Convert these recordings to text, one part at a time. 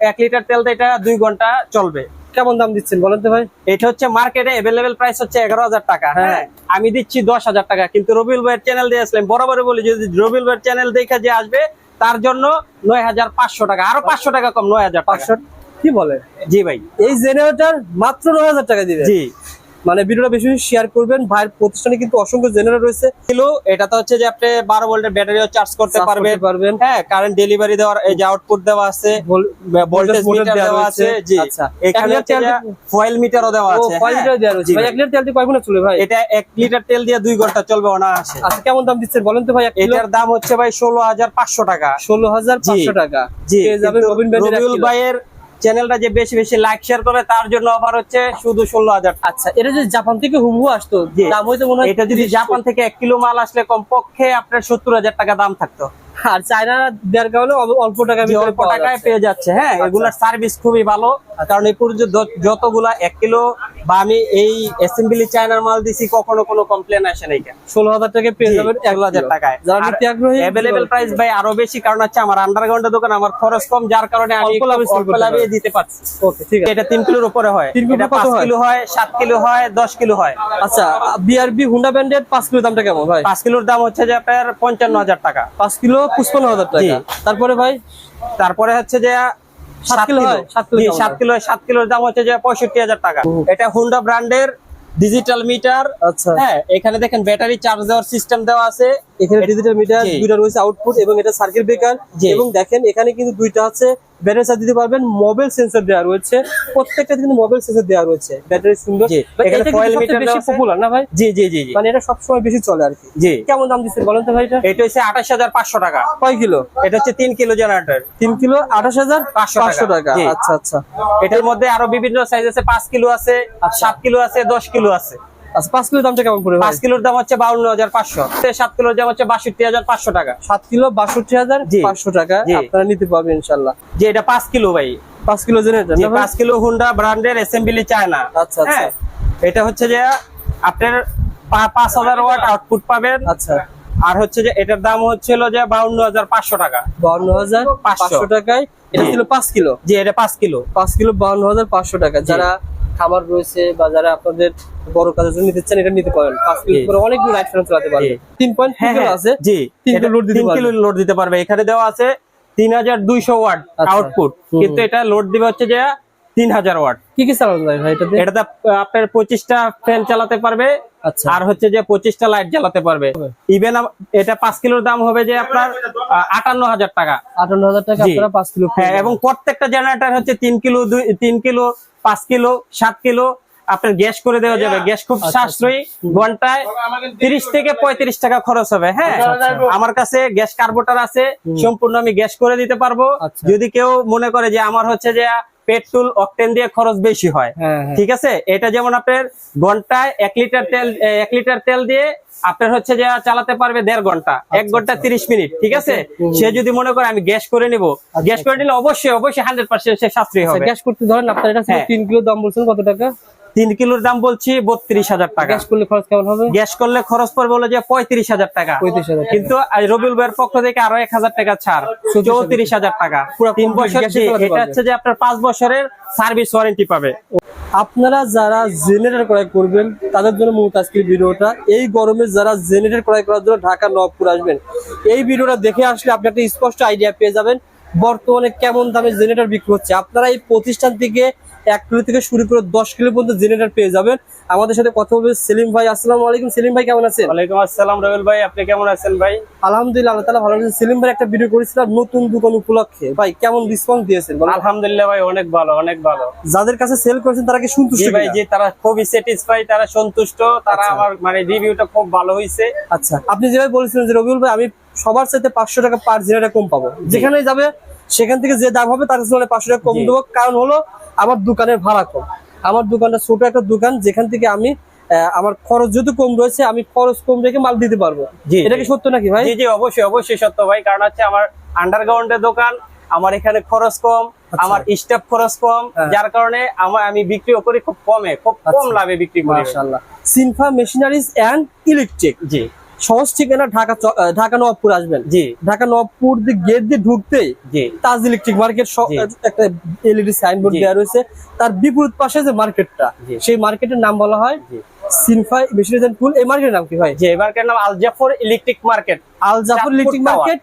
এক লিটার তেল তো এটা দুই ঘণ্টা চলবে। কেমন দাম দিচ্ছেন বলেন তো ভাই? এটা হচ্ছে মার্কেটে এভেলেবেল প্রাইস হচ্ছে এগারো হাজার টাকা হ্যাঁ? আমি দিচ্ছি দশ হাজার টাকা কিন্তু রবিউল ভাইয়ের চ্যানেল দিয়ে আসলাম। বরাবর বলি যদি রবিউল ভাইয়ের চ্যানেল দেখে যে আসবে তার জন্য নয় হাজার পাঁচশো টাকা আরও পাঁচশো টাকা কম নয় হাজার পাঁচশো? কি বলে? জি ভাই। এই জেনারেটর মাত্র নয় হাজার টাকা দিবে? জি। মানে ভিডিওটা বেশি বেশি শেয়ার করবেন। ভাইয়ের প্রতিষ্ঠানে কিন্তু অসংখ্য জেনারেটর রয়েছে। এটা তো হচ্ছে যে আপনি বারো ভোল্টের ব্যাটারিও চার্জ করতে পারবেন। পারবেন। হ্যাঁ কারেন্ট ডেলিভারি দেওয়ার এই যে আউটপুট দেওয়া আছে ভোল্টেজ মিটার দেওয়া আছে জি। আচ্ছা। এখানে এক লিটার ফয়েল মিটারও দেওয়া আছে। কয় হ্যাঁ। লিটার দেওয়া রয়েছে। জি ভাই। এক লিটার তেলটি কয় গুণে চলে ভাই? এটা এক লিটার তেল দিয়ে দুই ঘণ্টা চলবে অনায়াসে। আচ্ছা কেমন দাম দিচ্ছেন বলেন তো ভাই? এক কিলো? এটার দাম হচ্ছে ভাই ষোলো হাজার পাঁচশো টাকা। ষোলো হাজার পাঁচশো টাকা। জি। পেয়ে যাবেন রবিন। ভাইয়ের চ্যানেলটা যে বেশি বেশি লাইক শেয়ার করে তার জন্য অফার হচ্ছে শুধু ষোলো হাজার আচ্ছা এটা যদি জাপান থেকে হুবহু আসতো। দাম হয়তো মনে হয় এটা যদি জাপান থেকে এক কিলো মাল আসলে কমপক্ষে আপনার সত্তর হাজার টাকা দাম থাকতো। আর চায়না দেড় কারণে অল্প- অল্প টাকা অল্প টাকায় পেয়ে যাচ্ছে হ্যাঁ এগুলার সার্ভিস খুবই ভালো। কারণ এই পর্যন্ত যতগুলা এক কিলো বা আমি এই অ্যাসেম্বলি চায়নার মাল দিছি কখনো কোনো কমপ্লেন আসে নাই কেন? ষোলো হাজার টাকা পেয়ে যাবেন এক হাজার টাকায়। যারা নিতে আগ্রহী অ্যাভেলেবেল প্রাইস ভাই আরও বেশি কারণ হচ্ছে আমার আন্ডারগ্রাউন্ডের দোকান আমার খরচ কম যার কারণে আমি লাভে। দিতে পারছি। ওকে ঠিক আছে। এটা তিন কিলোর উপরে হয়। এটা পাঁচ? কিলো হয় সাত কিলো হয় দশ কিলো হয়। আচ্ছা বিআরবি হুন্ডা ব্যান্ডের পাঁচ কিলো দামটা কেমন ভাই? পাঁচ কিলোর দাম হচ্ছে যে আপনার পঞ্চান্ন হাজার টাকা। পাঁচ কিলো পঁচপান্ন হাজার টাকা। তারপরে ভাই? তারপরে হচ্ছে যে সাত কিলো সাত কিলো সাত? কিলো সাত কিলোর দাম হচ্ছে যে পঁয়ষট্টি হাজার টাকা। এটা হুন্ডা ব্র্যান্ডের ডিজিটাল মিটার আচ্ছা। হ্যাঁ এখানে দেখেন ব্যাটারি চার্জ দেওয়ার সিস্টেম দেওয়া আছে। এখানে ডিজিটাল মিটার। দুইটা রয়েছে আউটপুট এবং এটা সার্কিট ব্রেকার এবং দেখেন এখানে কিন্তু দুইটা আছে ব্যাটারি চার্জ দিতে পারবেন মোবাইল সেন্সর দেওয়া রয়েছে প্রত্যেকটা কিন্তু মোবাইল সেন্সর দেওয়া রয়েছে ব্যাটারি সুন্দর। এখানে সবচেয়ে meter বেশি পপুলার না ভাই? জি জি জি মানে এটা সবসময় বেশি চলে আর কি। জি। কেমন দাম দিচ্ছেন বলেন তো ভাই এটা? এটা হচ্ছে আঠাশ হাজার পাঁচশো টাকা। কয় কিলো? এটা হচ্ছে তিন কিলো জেনারেটর তিন কিলো আঠাশ হাজার পাঁচশো পাঁচশো টাকা। টাকা। আচ্ছা আচ্ছা। এটার মধ্যে আরও বিভিন্ন সাইজ আছে পাঁচ কিলো আছে সাত কিলো আছে দশ কিলো আছে। আচ্ছা দামটা কেমন কিলোর দাম হচ্ছে কিলোর দাম হচ্ছে টাকা। সাত কিলো বাষট্টি হাজার জি। পাঁচশো টাকা আপনারা নিতে পারবেন ইনশাল্লাহ। যে এটা পাঁচ কিলো ভাই। পাঁচ কিলো জেনারেটর যে কিলো হুন্ডা ব্র্যান্ডের অ্যাসেম্বলি চায়না। আচ্ছা, আচ্ছা। হ্যাঁ এটা হচ্ছে যে আপনার ওয়াট আউটপুট পাবেন। আচ্ছা। আর হচ্ছে যে এটার দাম হচ্ছিল যে বাউন্ন হাজার পাঁচশো টাকা। বাউন্ন হাজার পাঁচশো। পাঁচশো। টাকায় এটা ছিল পাঁচ কিলো? যে এটা পাঁচ কিলো। পাঁচ কিলো বাউন্ন হাজার পাঁচশো টাকা। যারা খাবার রয়েছে বা যারা আপনাদের বড় কাজের জন্য নিতে চান এটা নিতে পারেন। পাঁচ কিলো করে অনেকগুলো লাইট ফ্যান চালাতে পারবে। তিন পয়েন্ট হ্যাঁ হ্যাঁ, আছে। জি। তিন কিলো লোড দিতে তিন কিলো পারবে লোড দিতে পারবে। এখানে দেওয়া আছে তিন হাজার দুইশো ওয়াট আচ্ছা। আউটপুট কিন্তু এটা লোড দিবে হচ্ছে যে তিন হাজার ওয়াট। কি কি চালানো যায় ভাই এটাতে? এটাতে আপনার পঁচিশটা ফ্যান চালাতে পারবে। আচ্ছা। আর হচ্ছে যে পঁচিশটা লাইট জ্বালাতে পারবে। ইভেন এটা পাঁচ কিলোর দাম হবে যে আপনার আটান্ন হাজার টাকা। আটান্ন হাজার টাকা আপনারা পাঁচ কিলো হ্যাঁ এবং প্রত্যেকটা জেনারেটর হচ্ছে তিন কিলো দুই তিন কিলো পাঁচ কিলো সাত কিলো আপনার গ্যাস করে দেওয়া যাবে। গ্যাস খুব আচ্ছা, সাশ্রয়ী। ঘন্টায় তিরিশ থেকে পঁয়ত্রিশ টাকা খরচ হবে হ্যাঁ? আচ্ছা, আমার কাছে গ্যাস কার্বোটার আছে সম্পূর্ণ আমি গ্যাস করে দিতে পারব। আচ্ছা। যদি কেউ মনে করে যে আমার হচ্ছে যে পেট্রোল অক্টেন দিয়ে খরচ বেশি হয়। হ্যাঁ হ্যাঁ। ঠিক আছে? এটা যেমন আপনার ঘন্টায় এক লিটার তেল এক লিটার তেল দিয়ে আপনার হচ্ছে যে চালাতে পারবে দেড় ঘণ্টা। এক ঘণ্টা তিরিশ মিনিট ঠিক আছে? সে যদি মনে করে আমি গ্যাস করে নিব গ্যাস করে নিলে অবশ্যই অবশ্যই হান্ড্রেড পার্সেন্ট সে সাশ্রয়ী হবে। গ্যাস করতে ধরেন আপনার এটা হ্যাঁ। তিন কিলো দাম বলছেন কত টাকা? তিন কিলোর দাম বলছি বত্রিশ হাজার টাকা। গ্যাস করলে খরচ কেমন হবে? গ্যাস করলে খরচ পড়বে হলো যে পঁয়ত্রিশ হাজার টাকা। 35,000 টাকা। কিন্তু রবিউল ভাইয়ের পক্ষ থেকে আরও এক হাজার টাকা ছাড়। চৌত্রিশ হাজার টাকা। পুরো তিন বছর এটা হচ্ছে যে আপনার পাঁচ বছরের সার্ভিস ওয়ারেন্টি পাবে। আপনারা যারা জেনারেটর ক্রয় করবেন তাদের জন্য মূলত আজকের ভিডিওটা। এই গরমে যারা জেনারেটর ক্রয় করার জন্য ঢাকা নবপুর আসবেন এই ভিডিওটা দেখে আসলে আপনি একটা স্পষ্ট আইডিয়া পেয়ে যাবেন বর্তমানে কেমন দামে জেনারেটর বিক্রি হচ্ছে। আপনারা এই প্রতিষ্ঠান থেকে এক কিলো থেকে শুরু করে দশ কিলো পর্যন্ত জেনারেটর পেয়ে যাবেন। আমাদের সাথে কথা বলবে সেলিম ভাই। আসসালামু আলাইকুম। সেলিম ভাই কেমন আছেন? ওয়ালাইকুম আসসালাম রবিউল ভাই আপনি কেমন আছেন ভাই? আলহামদুলিল্লাহ আল্লাহ তালা ভালো আছেন। সেলিম ভাই একটা ভিডিও করেছিলাম নতুন দোকান উপলক্ষে। ভাই কেমন রেসপন্স দিয়েছেন আলহামদুলিল্লাহ ভাই অনেক ভালো অনেক ভালো। যাদের কাছে সেল করেছেন তারা কি সন্তুষ্ট ভাই যে তারা খুবই স্যাটিসফাই তারা সন্তুষ্ট। তারা আচ্ছা। আমার মানে রিভিউটা খুব ভালো হয়েছে আচ্ছা আপনি যেভাবে বলেছিলেন যে রবিউল ভাই আমি সবার সাথে পাঁচশো টাকা পার জেনারেটর কম পাবো। যেখানে যাবে সেখান থেকে যে দাম হবে তার কাছে পাঁচশো টাকা কম দেবো। কারণ হলো আমার দোকানের ভাড়া কম। আমার দোকানটা ছোট একটা দোকান যেখান থেকে আমি আমার খরচ যেহেতু কম রয়েছে আমি খরচ কম রেখে মাল দিতে পারব। এটা কি সত্য নাকি ভাই? জি জি অবশ্যই অবশ্যই সত্য ভাই। কারণ হচ্ছে আমার আন্ডারগ্রাউন্ডের দোকান আমার এখানে খরচ কম আমার স্টাফ খরচ কম আচ্ছা। হ্যাঁ। যার কারণে আমার আমি বিক্রিও করি খুব কমে খুব কম আচ্ছা। লাভে বিক্রি করি। মাশাআল্লাহ। সিনফা মেশিনারিজ এন্ড ইলেকট্রিক। জি। সহজ ঠিকানা ঢাকা ঢাকা নবাবপুর আসবেন। জি। ঢাকা নবাবপুর দিয়ে গেট দিয়ে ঢুকতেই জি। তাজ ইলেকট্রিক মার্কেট একটা এলইডি সাইনবোর্ড দেওয়া রয়েছে। তার বিপরীত পাশে যে মার্কেটটা। সেই মার্কেটের নাম বলা হয়। সিনফাই এই মার্কেটের নাম কি ভাই? যে নাম Al Jafar electric market. Al Jafar electric market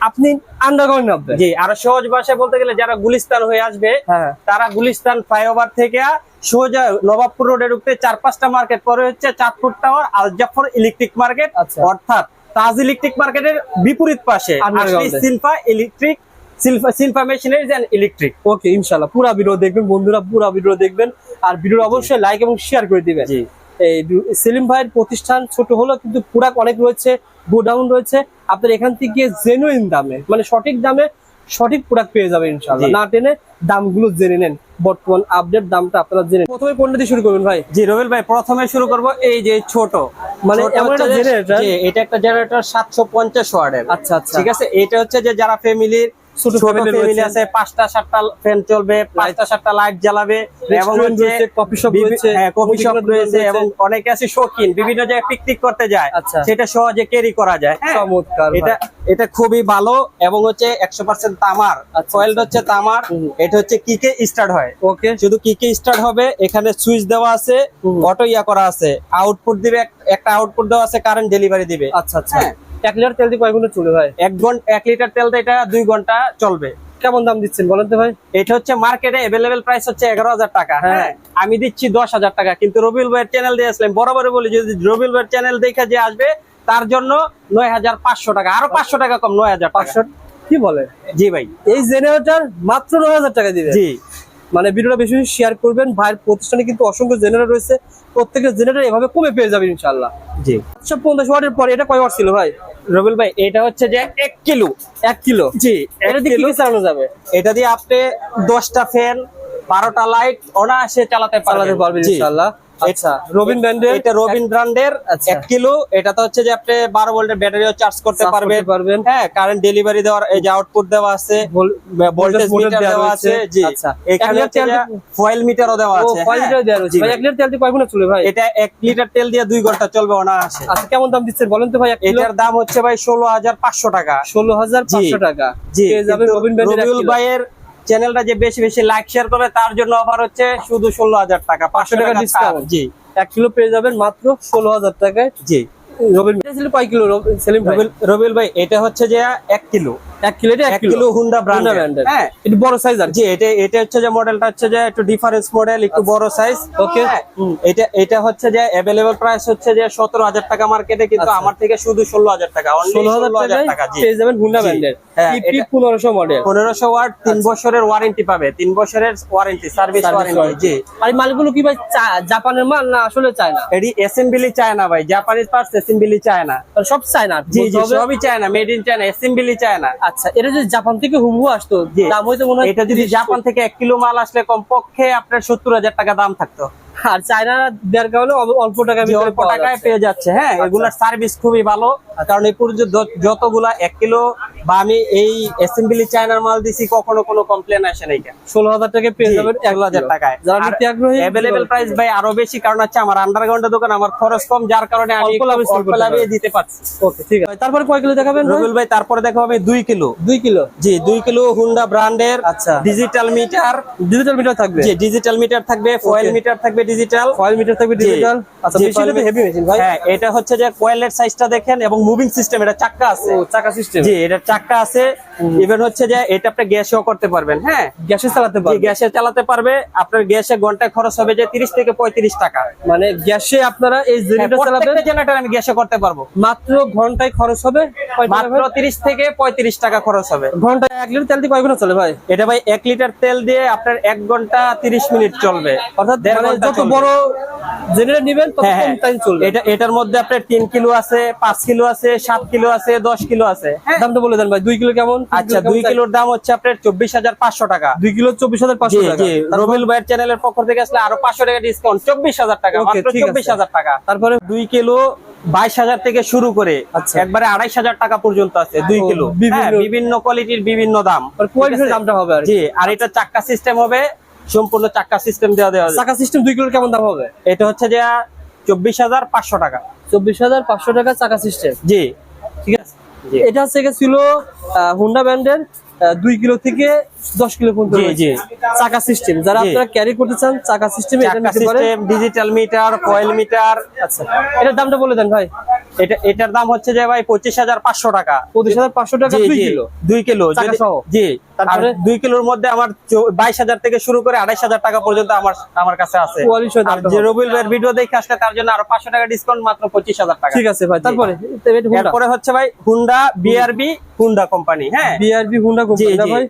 আপনি আন্ডারগ্রাউন্ড নামবেন। জি আর সহজ ভাষায় বলতে গেলে যারা গুলিস্তান হয়ে আসবে হ্যাঁ। তারা গুলিস্তান ফ্লাইওভার থেকে সোজা নবাবপুর রোডে ঢুকতে চার পাঁচটা মার্কেট পরে হচ্ছে Chandpur tower Al Jafar electric market আচ্ছা। অর্থাৎ তাজ ইলেকট্রিক মার্কেটের বিপরীত পাশে Silfa electric Silfa Silfa machineries and electric okay ইনশাল্লাহ পুরো ভিডিও দেখবেন বন্ধুরা পুরো ভিডিও দেখবেন। আর ভিডিও অবশ্যই লাইক এবং শেয়ার করে দিবেন। এই দু- সেলিম ভাইয়ের প্রতিষ্ঠান ছোট হলো কিন্তু প্রোডাক্ট অনেক রয়েছে গোডাউন রয়েছে। আপনার এখান থেকে জেনুইন দামে মানে সঠিক দামে সঠিক প্রোডাক্ট পেয়ে যাবেন ইনশাল্লাহ না টেনে দামগুলো জেনে নেন। বর্তমান আপডেট দামটা আপনারা জেনে নিন। প্রথমে কোনটা দিয়ে শুরু করবেন ভাই। জি রবিল ভাই প্রথমে শুরু করব এই যে ছোট। মানে এমন একটা জেনারেটর এটা একটা জেনারেটর সাতশো পঞ্চাশ ওয়ার্ডের আচ্ছা আচ্ছা। ঠিক আছে? এটা হচ্ছে যে যারা ফ্যামিলির ছোট ছোট family ফ্যামিলি রয়েছে। আছে পাঁচটা সাতটা ফ্যান চলবে পাঁচটা সাতটা লাইট জ্বালাবে এবং Restaurant হচ্ছে রয়েছে, coffee shop বিভি- রয়েছে, কফি শপ রয়েছে রয়েছে। এবং অনেকে আছে শৌখিন বিভিন্ন জায়গায় পিকনিক করতে যায় আচ্ছা। সেটা সহজে ক্যারি করা যায় চমৎকার এটা এটা খুবই ভালো এবং হচ্ছে একশো পার্সেন্ট তামার আচ্ছা, কয়েল আচ্ছা। হচ্ছে তামার এটা হচ্ছে কিকে স্টার্ট হয় ওকে শুধু কিকে স্টার্ট হবে এখানে সুইচ দেওয়া আছে। অটো ইয়া করা আছে আউটপুট দিবে একটা আউটপুট দেওয়া আছে কারেন্ট ডেলিভারি দিবে আচ্ছা আচ্ছা হ্যাঁ। এক লিটার তেল দিয়ে কয় ঘণ্টা চলে ভাই এক ঘণ্টা এক লিটার তেল এটা দুই ঘণ্টা চলবে। কেমন দাম দিচ্ছেন বলেন তো ভাই? এটা হচ্ছে মার্কেটে অ্যাভেলেবেল প্রাইস হচ্ছে এগারো হাজার টাকা হ্যাঁ? হ্যাঁ। আমি দিচ্ছি দশ হাজার টাকা কিন্তু রবিউল ভাইয়ের চ্যানেল দিয়ে আসলাম। বরাবরই বলি যদি রবিউল ভাইয়ের চ্যানেল দেখে যে আসবে তার জন্য নয় হাজার পাঁচশো টাকা আরও পাঁচশো টাকা কম নয় হাজার পাঁচশো পাঁচশো? কি বলে? জি ভাই। এই জেনারেটর মাত্র নয় হাজার টাকা দিবে? জি। মানে ভিডিওটা বেশি বেশি শেয়ার করবেন। ভাইয়ের প্রতিষ্ঠানে কিন্তু অসংখ্য জেনারেল রয়েছে। প্রত্যেকটা জেনারেটর এভাবে কমে পেয়ে যাবেন ইনশাল্লাহ জি। আচ্ছা পঞ্চাশ ওয়াটের পরে এটা কয় ওয়াট ছিল ভাই? রবিল ভাই এটা হচ্ছে যে এক কিলো। এক কিলো? জি এটা দিয়ে কিলো চালানো যাবে? এটা দিয়ে আপনি দশটা ফ্যান বারোটা লাইট অনায়াসে চালাতে চালাতে পারবেন। ইনশাল্লাহ আচ্ছা। রবিন ব্র্যান্ডের? এটা রবিন ব্র্যান্ডের। আচ্ছা। কিলো এটা তো হচ্ছে যে আপনি বারো ভোল্টের ব্যাটারিও চার্জ করতে পারবেন। পারবেন। হ্যাঁ কারেন্ট ডেলিভারি দেওয়ার এই যে আউটপুট দেওয়া আছে ভোল্টেজ মিটার দেওয়া আছে জি। আচ্ছা। এখানে এক হচ্ছে লিটার ফয়েল মিটারও দেওয়া আছে। কয়। দেওয়া রয়েছে। ভাই ভাই। লিটার তেল দিয়ে কয় ঘণ্টা চলে ভাই? এটা এক লিটার তেল দিয়ে দুই ঘণ্টা চলবে অনায়াসে। আচ্ছা কেমন দাম দিচ্ছেন বলেন তো ভাই এটার দাম হচ্ছে ভাই ষোলো হাজার পাঁচশো টাকা। ষোলো হাজার পাঁচশো টাকা। জি পেয়ে যাবেন রবিন ব্র্যান্ডের রবিউল ভাইয়ের চ্যানেলটা যে বেশি বেশি লাইক শেয়ার করবে তার জন্য অফার হচ্ছে শুধু ষোলো হাজার টাকা। পাঁচশো টাকা ডিসকাউন্ট। জি। এক কিলো পেয়ে যাবেন মাত্র ষোলো হাজার টাকায় জি। রবিল কয় কিলো রবিল ভাই। এটা হচ্ছে যে এক কিলো এক এক কিলো। হুন্ডা এর। হ্যাঁ। এটা বড় সাইজ আর জি এটা এটা হচ্ছে যে মডেলটা হচ্ছে যে একটু ডিফারেন্স মডেল একটু বড় সাইজ Okay. এটা এটা হচ্ছে যে অ্যাভেলেবল প্রাইস হচ্ছে যে সতেরো হাজার টাকা মার্কেটে কিন্তু আচ্ছা। আমার থেকে শুধু ষোলো হাজার টাকা অনলি ষোলো হাজার ষোলো হাজার টাকায় টাকা জি। পেয়ে যাবেন হুন্ডা ব্র্যান্ডের হ্যাঁ, ইপি মডেল ওয়াট তিন বছরের ওয়ারেন্টি পাবে বছরের ওয়ারেন্টি সার্ভিস ওয়ারেন্টি জি। আর এই মালগুলো কি ভাই জাপানের মাল না আসলে চায় না? এটি অ্যাসেম্বলি চায় না ভাই জাপানিজ পার্টস অ্যাসেম্বলি চায় না। সব চায় না। জি জি সবই চায় না মেড ইন চায়না অ্যাসেম্বলি চায় না। আচ্ছা এটা যদি জাপান থেকে হুবহু আসতো। দাম হয়তো মনে হয় এটা যদি জাপান থেকে এক কিলো মাল আসলে কমপক্ষে আপনার সত্তর হাজার টাকা দাম থাকতো আর চায়না দেওয়ার কারণে অল্প- টাকা অল্প টাকায় পেয়ে যাচ্ছে হ্যাঁ আচ্ছা। এগুলার সার্ভিস খুবই ভালো। কারণ এই পর্যন্ত যতগুলা এক কিলো বা আমি এই অ্যাসেম্বলি চায়নার মাল দিছি কখনো কোনো কমপ্লেন আসে নাই ষোলো হাজার টাকা পেয়ে যাবেন এক হাজার টাকায়। যারা নিতে আগ্রহী অ্যাভেলেবেল প্রাইস ভাই আরও বেশি কারণ হচ্ছে আমার আন্ডারগ্রাউন্ডের দোকান আমার খরচ কম যার কারণে আমি অল্প লাভে দিতে পারছি। ওকে ঠিক আছে। তারপরে কয় কিলো দেখাবেন? রবিউল ভাই তারপরে দেখো আমি দুই কিলো। দুই কিলো? জি দুই কিলো হুন্ডা ব্র্যান্ডের আচ্ছা। ডিজিটাল মিটার ডিজিটাল মিটার থাকবে? জি ডিজিটাল মিটার থাকবে ফয়েল মিটার থাকবে ডিজিটাল ফয়েল মিটার থাকবে ডিজিটাল আচ্ছা মেশিনটা তো হেভি মেশিন ভাই। হ্যাঁ এটা হচ্ছে যে কয়েলের সাইজটা দেখেন এবং মুভিং সিস্টেম এটা চাক্কা আছে। ও চাকা সিস্টেম জি এটা চাক্কা আছে। ইভেন হচ্ছে যে এটা আপনি গ্যাসেও করতে পারবেন হ্যাঁ? গ্যাসে চালাতে গ্যাসে চালাতে পারবে। আপনার গ্যাসে ঘন্টায় খরচ হবে যে তিরিশ থেকে পঁয়ত্রিশ টাকা। মানে গ্যাসে আপনারা এই হ্যাঁ, জেনারেটর চালাবেন। প্রত্যেকটা জেনারেটর আমি গ্যাসে করতে পারব। মাত্র ঘন্টায় খরচ হবে মাত্র ভাই? তিরিশ থেকে পঁয়ত্রিশ টাকা খরচ হবে। ঘন্টায় এক লিটার তেল দিয়ে কয় ঘণ্টা চলে ভাই? এটা ভাই এক লিটার তেল দিয়ে আপনার এক ঘণ্টা তিরিশ মিনিট চলবে। অর্থাৎ দেড় মানে ঘণ্টা যত বড় জেনারেটর নেবেন তত হ্যাঁ, কম হ্যাঁ। চলবে। এটা এটার মধ্যে আপনার কিলো আছে পাঁচ কিলো আছে সাত কিলো আছে দশ কিলো আছে। হ্যাঁ। দামটা বলে দেন ভাই কিলো কেমন? আচ্ছা কিলোর দাম হচ্ছে আপনার চব্বিশ হাজার পাঁচশো টাকা। দুই কিলো চব্বিশ হাজার জি পাঁচশো টাকা রবিল ভাইয়ের চ্যানেলের পক্ষ থেকে আসলে আরও পাঁচশো টাকা ডিসকাউন্ট চব্বিশ হাজার টাকা মাত্র। চব্বিশ হাজার টাকা। তারপরে দুই কিলো বাইশ হাজার থেকে শুরু করে আচ্ছা। একবারে আড়াইশ হাজার টাকা পর্যন্ত আছে দুই কিলো। বিভিন্ন- কোয়ালিটির বিভিন্ন দাম? দামটা হবে আর কি। আর এটা চাক্কা সিস্টেম হবে সম্পূর্ণ চাকা সিস্টেম দেওয়া দেওয়া। চাকা সিস্টেম দুই কিলোর কেমন দাম হবে? এটা হচ্ছে যে চব্বিশ হাজার পাঁচশো টাকা। চব্বিশ হাজার পাঁচশো টাকা চাকা সিস্টেম জি। ঠিক আছে? এটা হচ্ছে ছিল হুন্ডা ব্র্যান্ডের দুই কিলো থেকে দশ কিলো পর্যন্ত রয়েছে। চাকা সিস্টেম যারা আপনারা ক্যারি করতে চান চাকা সিস্টেমে ডিজিটাল মিটার কয়েল মিটার আচ্ছা এটার দামটা বলে দেন ভাই। এটা এটার দাম হচ্ছে যে ভাই পঁচিশ হাজার পাঁচশো টাকা। পঁচিশ হাজার পাঁচশো টাকা দুই কিলো। দুই কিলো? জি তারপরে? দুই কিলোর মধ্যে আমার বাইশ হাজার থেকে শুরু করে আড়াইশ হাজার টাকা পর্যন্ত আমার আমার কাছে আছে। যে হবে। রবিউল ভাইয়ের ভিডিও দেখে আসলে তার জন্য আরও পাঁচশো টাকা ডিসকাউন্ট মাত্র পঁচিশ হাজার টাকা। ঠিক আছে ভাই তারপরে? হচ্ছে ভাই হুন্ডা বিআরবি হুন্ডা কোম্পানি হ্যাঁ? বিআরবি হুন্ডা কোম্পানি ভাই?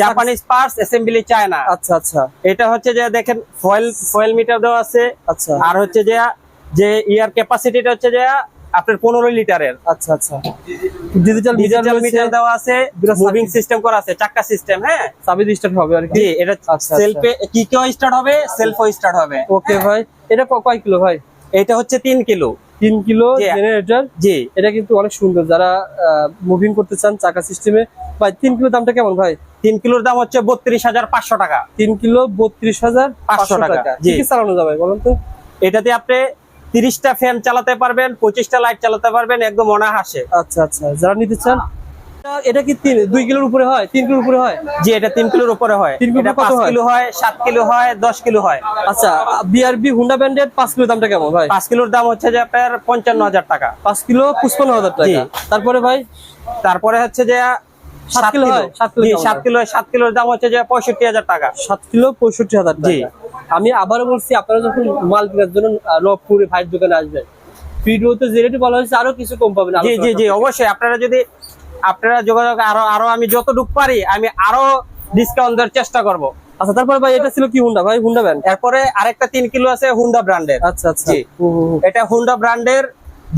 জাপানিজ পার্টস অ্যাসেম্বলি চায়না আচ্ছা আচ্ছা। এটা হচ্ছে যে দেখেন ফয়েল ফয়েল মিটার দেওয়া আছে। আচ্ছা। আর হচ্ছে যে যে ইয়ার ক্যাপাসিটিটা হচ্ছে যে আপনার পনেরো লিটারের। আচ্ছা আচ্ছা। ডিজিটাল ডিজিটাল মিটার দেওয়া আছে মুভিং সিস্টেম করা আছে চাক্কা সিস্টেম হ্যাঁ? চাবি স্টার্ট হবে আর কি। জি এটা আচ্ছা, সেলফে কি কেও স্টার্ট হবে? সেলফও স্টার্ট হবে। ওকে ভাই। এটা কয় কিলো ভাই? এটা হচ্ছে তিন কিলো। তিন কিলো জেনারেটর জি। এটা কিন্তু অনেক সুন্দর। যারা মুভিং করতে চান চাকা সিস্টেমে ভাই তিন কিলো দামটা কেমন ভাই? তিন কিলোর দাম হচ্ছে বত্রিশ হাজার পাঁচশো টাকা। তিন কিলো বত্রিশ হাজার পাঁচশো টাকা, কি চালানো যাবে বলুন তো? এটাতে আপনি তিরিশটা ফ্যান চালাতে পারবেন পঁচিশটা লাইট চালাতে পারবেন একদম অনাহাসে আচ্ছা আচ্ছা। যারা নিতে চান এটা- কি তিন দুই কিলোর উপরে হয়? তিন কিলোর উপরে হয়? জি এটা তিন কিলোর উপরে হয়। তিন কত পাঁচ কিলো হয় সাত কিলো হয় দশ কিলো হয়। আচ্ছা বিআরবি হুন্ডা পাঁচ কিলো দামটা কেমন ভাই? পাঁচ কিলোর দাম হচ্ছে যে আপনার পঞ্চান্ন হাজার টাকা। পাঁচ কিলো পঁচপান্ন হাজার টাকা। তারপরে ভাই? তারপরে হচ্ছে যে সাত কিলো হয়? সাত কিলো? কিলো কিলোর দাম হচ্ছে যে পঁয়ষট্টি হাজার টাকা। সাত কিলো পঁয়ষট্টি হাজার জি। আমি আবারও বলছি আপনারা যখন মাল কেনার জন্য নবপুরে ভাইয়ের দোকানে আসবেন ভিডিওতে যে রেটে বলা হয়েছে আরও কিছু কম পাবেন জি জি জি অবশ্যই। আপনারা যদি আপনারা যোগাযোগ আরও আরও আমি যতটুকু পারি আমি আরও ডিসকাউন্ট দেওয়ার চেষ্টা করব। আচ্ছা তারপর ভাই এটা ছিল কি হুন্ডা ভাই হুন্ডা এরপরে আরেকটা তিন কিলো আছে হুন্ডা ব্র্যান্ডের আচ্ছা আচ্ছা। এটা হুন্ডা ব্র্যান্ডের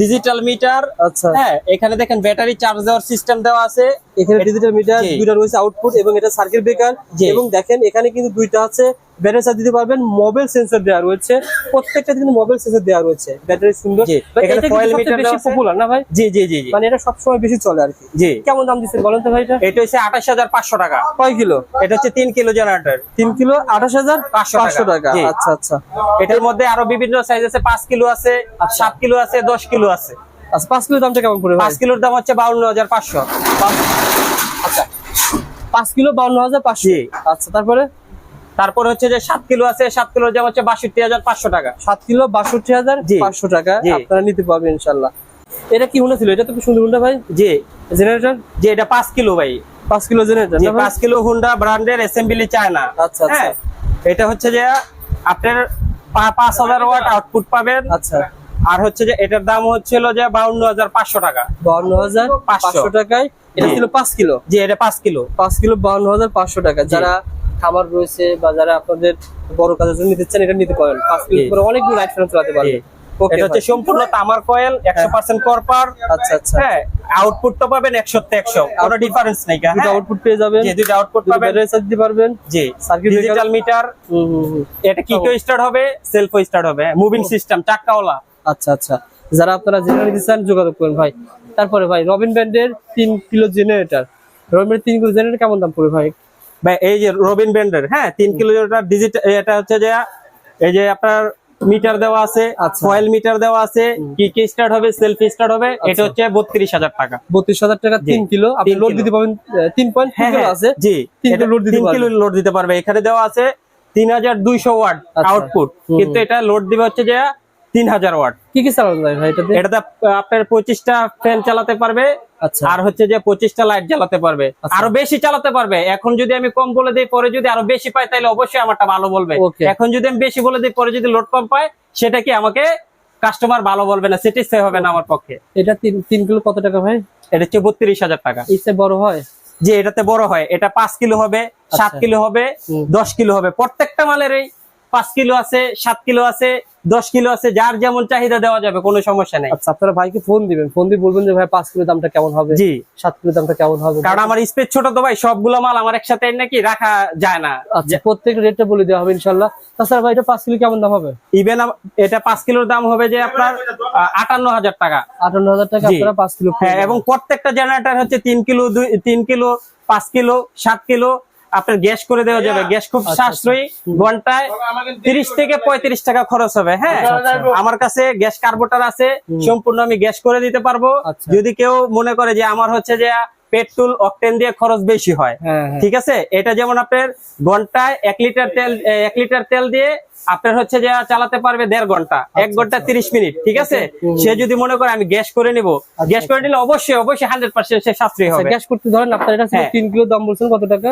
ডিজিটাল মিটার আচ্ছা। হ্যাঁ এখানে দেখেন ব্যাটারি চার্জ দেওয়ার সিস্টেম দেওয়া আছে। এখানে ডিজিটাল মিটার। দুইটা রয়েছে আউটপুট এবং এটা সার্কিট ব্রেকার এবং দেখেন এখানে কিন্তু দুইটা আছে ব্যাটারি চার্জ দিতে পারবেন মোবাইল সেন্সর দেওয়া রয়েছে প্রত্যেকটা কিন্তু মোবাইল সেন্সর দেওয়া রয়েছে। ব্যাটারি সুন্দর। এখানে foil সবচেয়ে বেশি পপুলার না ভাই? জি জি জি মানে এটা সবসময় বেশি চলে আর কি। জি। কেমন দাম দিচ্ছেন বলেন তো ভাই এটা? এটা হচ্ছে আঠাশ হাজার পাঁচশো টাকা। কয় কিলো? এটা হচ্ছে তিন কিলো জেনারেটর। তিন কিলো আঠাশ হাজার 500 পাঁচশো টাকা। জি। আচ্ছা আচ্ছা। এটার মধ্যে আরও বিভিন্ন সাইজ আছে। পাঁচ কিলো আছে সাত কিলো আছে দশ কিলো আছে। আচ্ছা পাঁচ কিলোর দামটা কেমন পড়ে ভাই পাঁচ কিলোর দাম হচ্ছে বাউন্ন হাজার পাঁচশো। আচ্ছা। পাঁচ কিলো বাউন্ন হাজার পাঁচশো। জি। আচ্ছা তারপরে? তারপর হচ্ছে যে সাত কিলো আছে সাত কিলোর দাম হচ্ছে বাষট্টি হাজার পাঁচশো টাকা। সাত কিলো বাষট্টি হাজার পাঁচশো টাকা আপনারা নিতে পারবেন ইনশাল্লাহ এটা কি হুন্ডা ছিল? এটা তো সুন্দর হুন্ডা ভাই। জি। জেনারেটর যে এটা পাঁচ কিলো ভাই। পাঁচ কিলো জেনারেটর যে পাঁচ কিলো হুন্ডা ব্র্যান্ডের অ্যাসেম্বলি চায়না আচ্ছা, আচ্ছা। হ্যাঁ। এটা হচ্ছে যে আপনার পাঁচ হাজার ওয়াট আউটপুট পাবেন। আচ্ছা। আর হচ্ছে যে এটার দাম হচ্ছিল যে বাউন্ন হাজার পাঁচশো টাকা। বাউন্ন হাজার পাঁচশো। পাঁচশো টাকায়। এটা ছিল পাঁচ কিলো? যে এটা পাঁচ কিলো। পাঁচ কিলো বাউন্ন হাজার পাঁচশো টাকা। যারা খাবার রয়েছে বা যারা আপনাদের বড় কাজের জন্য নিতে চান এটা নিতে পারেন। পাঁচ কিলো করে অনেকগুলো লাইট ফ্যান চালাতে পারবেন এটা হচ্ছে সম্পূর্ণ তামার কয়েল একশো পার্সেন্ট করপার আচ্ছা আচ্ছা। হ্যাঁ আউটপুট তো পাবেন একশো। একশো কোনো ডিফারেন্স নেই দুটো হ্যাঁ। আউটপুট পেয়ে যাবেন। যে দুটো আউটপুট পাবেন। ব্যাটারি দিতে পারবেন। জি Circuit ডিজিটাল মিটার। এটা কি স্টার্ট হবে? সেলফ স্টার্ট হবে। মুভিং সিস্টেম আচ্ছা আচ্ছা। যারা আপনারা জেনে নিতে চান যোগাযোগ করেন ভাই। তারপরে ভাই রবিন ব্যান্ডের তিন কিলো জেনারেটর রবিন ব্যান্ডের তিন কিলো জেনারেটর কেমন দাম পড়বে ভাই? বা এই যে রবিন ব্যান্ডের হ্যাঁ তিন কিলোমিটার ডিজিটাল এটা হচ্ছে যে এই যে আপনার মিটার দেওয়া আছে আচ্ছা। ফয়েল মিটার দেওয়া আছে কি কি স্টার্ট হবে সেলফ স্টার্ট হবে এটা আচ্ছা। হচ্ছে বত্রিশ হাজার টাকা। বত্রিশ হাজার টাকা তিন কিলো আপনি লোড দিতে পারবেন তিন পয়েন্ট হ্যাঁ কিলো হ্যাঁ, আছে। জি এটা কিলো লোড দিতে কিলো লোড দিতে পারবে। এখানে দেওয়া আছে তিন হাজার দুইশো ওয়াট আচ্ছা। আউটপুট কিন্তু এটা লোড দিবে হচ্ছে যে তিন হাজার ওয়াট কি কি চালানো যায় ভাই এটাতে? এটাতে আপনার পঁচিশটা ফ্যান চালাতে পারবে আচ্ছা আর হচ্ছে যে পঁচিশটা লাইট জ্বালাতে পারবে। আচ্ছা। আরও বেশি চালাতে পারবে। এখন যদি আমি কম বলে দিই পরে যদি আরও বেশি পাই তাহলে অবশ্যই আমারটা ভালো বলবে। এখন যদি আমি বেশি বলে দিই পরে যদি লোড কম পায় সেটা কি আমাকে কাস্টমার ভালো বলবে না স্যাটিসফাই হবে না আমার পক্ষে? এটা তিন তিন কিলো কত টাকা ভাই? এটা হচ্ছে বত্রিশ হাজার টাকা। ইসে বড় হয়? যে এটাতে বড় হয়। এটা পাঁচ কিলো হবে সাত আচ্ছা। কিলো হবে দশ কিলো হবে। প্রত্যেকটা মালের এই পাঁচ কিলো আছে সাত কিলো আছে দশ কিলো আছে যার যেমন চাহিদা দেওয়া যাবে কোনো সমস্যা নেই। আচ্ছা আপনারা ভাইকে ফোন দিবেন। ফোন দিয়ে বলবেন যে ভাই পাঁচ কিলো দামটা কেমন হবে? জি। সাত কিলো দামটা কেমন হবে? কারণ আমার স্পেস ছোট তো ভাই সবগুলো মাল আমার একসাথে নাকি রাখা যায় না। আচ্ছা প্রত্যেক রেটটা বলে দেওয়া হবে ইনশাল্লাহ তাছাড়া ভাই এটা পাঁচ কিলো কেমন দাম হবে? ইভেন এটা পাঁচ কিলোর দাম হবে যে আপনার আটান্ন হাজার টাকা। আটান্ন হাজার টাকা আপনারা পাঁচ কিলো হ্যাঁ এবং প্রত্যেকটা জেনারেটর হচ্ছে তিন কিলো দুই তিন কিলো পাঁচ কিলো সাত কিলো আপনার গ্যাস করে দেওয়া যাবে। গ্যাস খুব আচ্ছা, সাশ্রয়ী। ঘন্টায় তিরিশ থেকে পঁয়ত্রিশ টাকা খরচ হবে হ্যাঁ? আমার কাছে গ্যাস কার্বোটার আছে সম্পূর্ণ আমি গ্যাস করে দিতে পারব। আচ্ছা। যদি কেউ মনে করে যে আমার হচ্ছে যে পেট্রোল অকটেন দিয়ে খরচ বেশি হয় হ্যাঁ হ্যাঁ। ঠিক আছে? এটা যেমন আপনার ঘন্টায় এক লিটার তেল এক লিটার তেল দিয়ে আপনার হচ্ছে যে চালাতে পারবে দেড় ঘণ্টা এক ঘণ্টা তিরিশ মিনিট ঠিক আছে? সে যদি মনে করে আমি গ্যাস করে নিব গ্যাস করে নিলে অবশ্যই অবশ্যই হান্ড্রেড পার্সেন্ট সে সাশ্রয়ী হবে। গ্যাস করতে ধরেন আপনার এটা হ্যাঁ। তিন কিলো দাম বলছেন কত টাকা?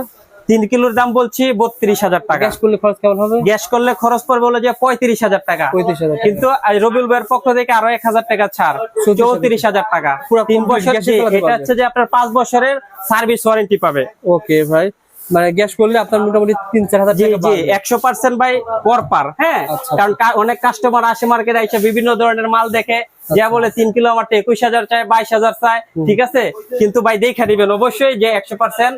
তিন কিলোর দাম বলছি বত্রিশ হাজার টাকা। গ্যাস করলে খরচ কেমন হবে? গ্যাস করলে খরচ পড়বে হলো যে পঁয়ত্রিশ হাজার টাকা। পঁয়ত্রিশ হাজার কিন্তু রবিউল ভাইয়ের পক্ষ থেকে আরও এক হাজার টাকা ছাড়। চৌত্রিশ হাজার টাকা। পুরো তিন বছর এটা হচ্ছে যে আপনার পাঁচ বছরের সার্ভিস ওয়ারেন্টি পাবে। ওকে ভাই মানে গ্যাস করলে আপনার মোটামুটি তিন চার হাজার একশো পার্সেন্ট বাই পর পার হ্যাঁ? আচ্ছা। কারণ অনেক কাস্টমার আসে মার্কেটে এসে বিভিন্ন ধরনের মাল দেখে। যা বলে তিন কিলো আমার একুশ হাজার চাই বাইশ হাজার চাই ঠিক আছে? কিন্তু ভাই দেখে দিবেন অবশ্যই যে একশো পার্সেন্ট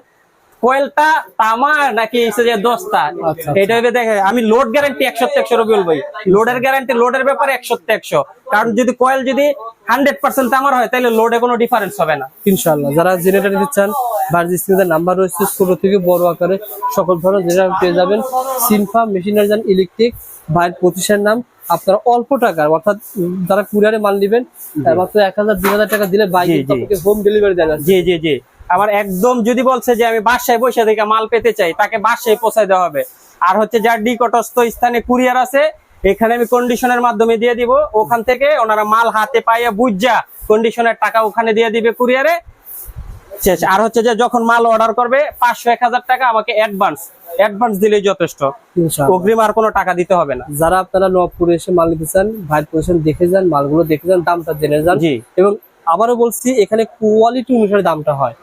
কোয়েলটা তামা নাকি যে দশটা আচ্ছা। এটা দেখে আমি লোড গ্যারান্টি একশো একশো রবিউল ভাই লোডের গ্যারান্টি লোডের ব্যাপারে একশো একশো। কারণ যদি কয়েল যদি হান্ড্রেড পার্সেন্ট তামার হয় তাহলে লোডে কোনো ডিফারেন্স হবে না। ইনশাআল্লাহ যারা জেনারেটর নিতে চান নাম্বার রয়েছে ছোট থেকে বড় আকারে। সকল ধরনের জেনারেটর পেয়ে যাবেন। সিনফা মেশিনারি যান ইলেকট্রিক ভাইয়ের প্রতিষ্ঠানের নাম। আপনারা অল্প টাকার অর্থাৎ যারা কুরিয়ারে মাল নেবেন তার মাত্র এক হাজার দুই হাজার টাকা দিলে বাইক। হোম ডেলিভারি যাচ্ছে। জি জি জি। আমার একদম যদি বলছে যে আমি বাসায় বসে থেকে মাল পেতে চাই তাকে বাসায় পৌঁছায় দেওয়া হবে। আর হচ্ছে যার নিকটস্থ স্থানে কুরিয়ার আছে এখানে আমি কন্ডিশনের মাধ্যমে দিয়ে দিব। ওখান থেকে ওনারা মাল হাতে পাইয়া বুঝা কন্ডিশনের টাকা ওখানে দিয়ে দিবে কুরিয়ারে। শেষ। আর হচ্ছে যে যখন মাল অর্ডার করবে পাঁচশো এক হাজার টাকা আমাকে অ্যাডভান্স অ্যাডভান্স দিলেই যথেষ্ট। অগ্রিম আর কোনো টাকা দিতে হবে না। যারা আপনারা নবপুরে এসে মাল নিতে চান ভাই দেখে যান মালগুলো দেখে যান দামটা জেনে যান। এবং আবারও বলছি এখানে কোয়ালিটি অনুসারে দামটা হয়।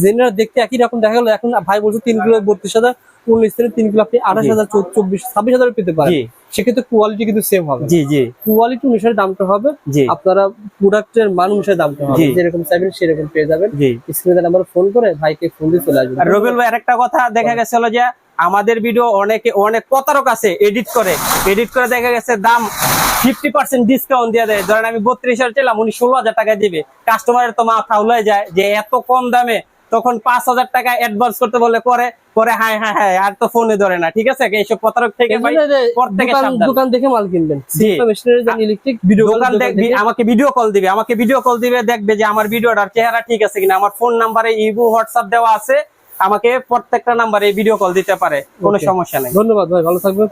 জেনারেল দেখতে একই রকম দেখা গেল এখন ভাই বলছে তিন কিলো বত্রিশ হাজার উনিশ থেকে তিন কিলো আপনি আঠাশ হাজার চব্বিশ ছাব্বিশ হাজার পেতে পারেন। সেক্ষেত্রে কোয়ালিটি কিন্তু সেম হবে। জি জি। কোয়ালিটি অনুসারে দামটা হবে। জি। আপনারা প্রোডাক্টের মান অনুসারে দামটা হবে। যেরকম চাইবেন সেরকম পেয়ে যাবেন। জি। স্ক্রিনে নাম্বার ফোন করে ভাইকে ফোন দিয়ে চলে আসবেন। আর রবিউল ভাই আরেকটা কথা দেখা গেছিল যে আমাদের ভিডিও অনেকে অনেক প্রতারক আছে এডিট করে। এডিট করে দেখা গেছে দাম ফিফটি পার্সেন্ট ডিসকাউন্ট দিয়ে দেয়। ধরেন আমি বত্রিশ হাজার চাইলাম উনি ষোলো হাজার টাকা দিবে। কাস্টমারের তো মাথা উলাই যায় যে এত কম দামে তখন পাঁচ হাজার টাকা অ্যাডভান্স করতে বললে করে করে হ্যাঁ হ্যাঁ হ্যাঁ আর তো ফোনে ধরে না ঠিক আছে? এইসব প্রতারক থেকে দোকান-। দেখে মাল কিনবেন। জি। মেশিনারি যান ইলেকট্রিক ভিডিও দোকান দেখবি আমাকে ভিডিও কল দিবে। আমাকে ভিডিও কল দিবে দেখবে যে আমার ভিডিওটার চেহারা ঠিক আছে কিনা। আমার ফোন নাম্বারে ইবু হোয়াটসঅ্যাপ দেওয়া আছে। আমাকে প্রত্যেকটা নাম্বারে ভিডিও কল দিতে পারে কোনো সমস্যা নেই। ধন্যবাদ ভাই ভালো থাকবেন